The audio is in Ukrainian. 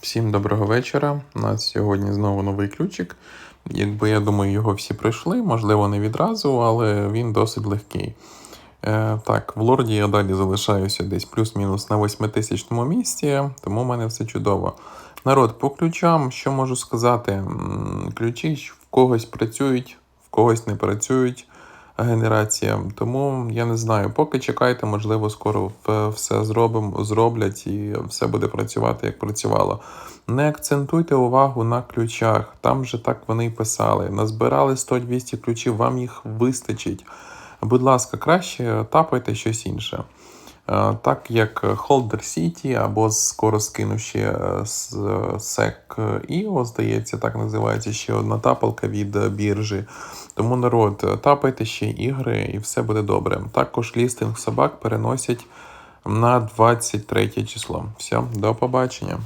Всім доброго вечора. У нас сьогодні знову новий ключик. Якби я думаю, його всі пройшли, можливо, не відразу, але він досить легкий. Е, так, в лорді я далі залишаюся десь плюс-мінус на 8 місці, тому в мене все чудово. Народ, по ключам, що можу сказати? Ключі в когось працюють, в когось не працюють генерація. Тому я не знаю, поки чекайте, можливо, скоро все зробимо, зроблять і все буде працювати, як працювало. Не акцентуйте увагу на ключах. Там же так вони й писали. Назбирали 100-200 ключів, вам їх вистачить. Будь ласка, краще тапайте щось інше. Е, Так як Holder City або скоро скину ще е, е, IO, здається, так називається ще одна тапалка від е, біржі. Тому народ, е, тапайте ще ігри і все буде добре. Також лістинг собак переносять на 23 число. Все, до побачення.